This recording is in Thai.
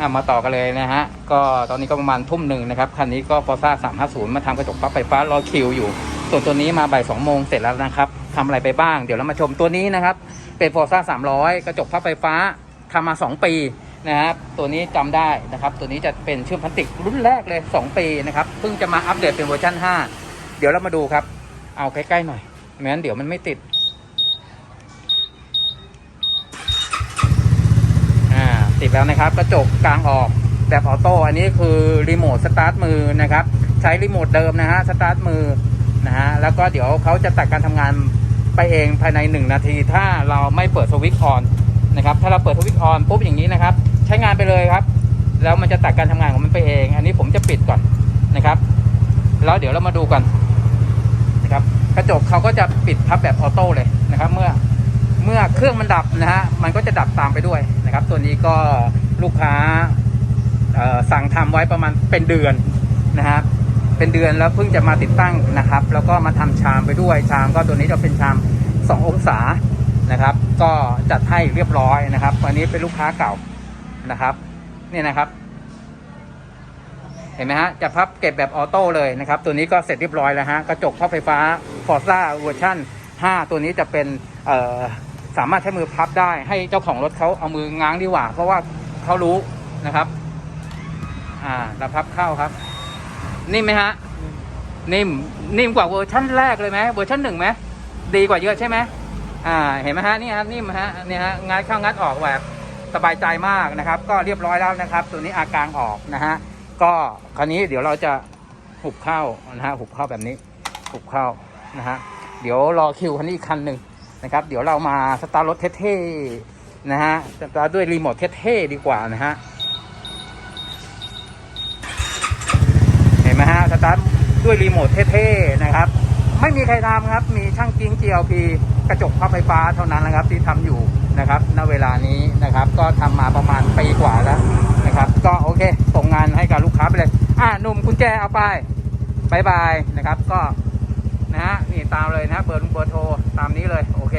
อะมาต่อกันเลยนะฮะ ก็ตอนนี้ก็ประมาณทุ่มหนึ่งนะครับ คันนี้ก็ฟอร์ซ่า350มาทำกระจกพับไฟฟ้ารอคิวอยู่ ส่วนตัวนี้มาบ่าย2โมงเสร็จแล้วนะครับทำอะไรไปบ้าง เดี๋ยวเรามาชมตัวนี้นะครับ เป็นฟอร์ซ่า300กระจกพับไฟฟ้าทำมา2ปีนะครับ ตัวนี้จำได้นะครับ ตัวนี้จะเป็นเชื่อมพลาสติกรุ่นแรกเลย 2 ปีนะครับ เพิ่งจะมาอัปเดตเป็นเวอร์ชัน5 เดี๋ยวเรามาดูครับ เอาใกล้ๆหน่อยไม่งั้นเดี๋ยวมันไม่ติด อ่า ติดแล้วนะครับ กระจกกลางออกแบบออโต้อันนี้คือรีโมทสตาร์ทมือนะครับ ใช้รีโมทเดิมนะฮะสตาร์ทมือนะฮะแล้วก็เดี๋ยวเขาจะตัดการทำงานไปเองภายใน 1 นาที ถ้าเราไม่เปิดสวิตช์ออนนะครับ ถ้าเราเปิดสวิตช์ออนปุ๊บอย่างนี้นะครับ ใช้งานไปเลยครับ แล้วมันจะตัดการทำงานของมันไปเอง อันนี้ผมจะปิดก่อนนะครับ แล้วเดี๋ยวเรามาดูกันนะครับ กระจกเขาก็จะปิดพับแบบออโต้เลยนะครับ เมื่อ มื่อเครื่องมันดับนะฮะมันก็จะดับตามไปด้วยนะครับ ตัวนี้ก็ลูกค้าสั่งทำไว้ประมาณเป็นเดือนนะครับเป็นเดือนแล้วเพิ่งจะมาติดตั้งนะครับ แล้วก็มาทำชามไปด้วยชาม ก็ตัวนี้จะเป็นชาม 2 องศานะครับ ก็จัดให้เรียบร้อยนะครับวันนี้เป็นลูกค้าเก่านะครับเนี่ยนะครับ เห็นไหมฮะจะพับเก็บแบบออโต้เลยนะครับ ตัวนี้ก็เสร็จเรียบร้อยแล้วฮะกระจกพับไฟฟ้า Forza เวอร์ชัน5 ตัวนี้จะเป็น สามารถใช้มือพับได้ ให้เจ้าของรถเขาเอามือง้างดีกว่า เพราะว่าเขารู้นะครับ อ่าเราพับเข้าครับ นิ่มไหมฮะ นิ่ม นิ่มกว่าเวอร์ชันแรกเลยไหมเวอร์ชันหนึ่งไหมดีกว่าเยอะใช่ไหมอ่า เห็นไหมฮะนี่ฮะนิ่มฮะเนี่ยฮะงัดเข้างัดออกแบบสบายใจมากนะครับ ก็เรียบร้อยแล้วนะครับ ตัวนี้อากลางออกนะฮะก็คราวนี้เดี๋ยวเราจะหุบเข้านะฮะหุบเข้าแบบนี้ หุบเข้านะฮะเดี๋ยวรอคิวคันนี้อีกคันหนึ่ง นะครับ เดี๋ยวเรามาสตาร์รถเท่ๆนะฮะสตาร์ด้วยรีโมทเท่ๆดีกว่านะฮะเห็นไหมฮะสตาร์ทด้วยรีโมทเท่ๆนะครับ ไม่มีใครทำครับ มีช่างกิ้ง GLP กระจกพับไฟฟ้าเท่านั้นนะครับ ที่ทำอยู่นะครับ ณ เวลานี้นะครับ ก็ทำมาประมาณปีกว่าแล้วนะครับ ก็โอเคส่งงานให้กับลูกค้าไปเลย อ่าหนุ่มกุญแจเอาไปบายบายนะครับ ก็ นะฮะนี่ตามเลยนะเบอร์เบอร์โทรตามนี้เลยโอเค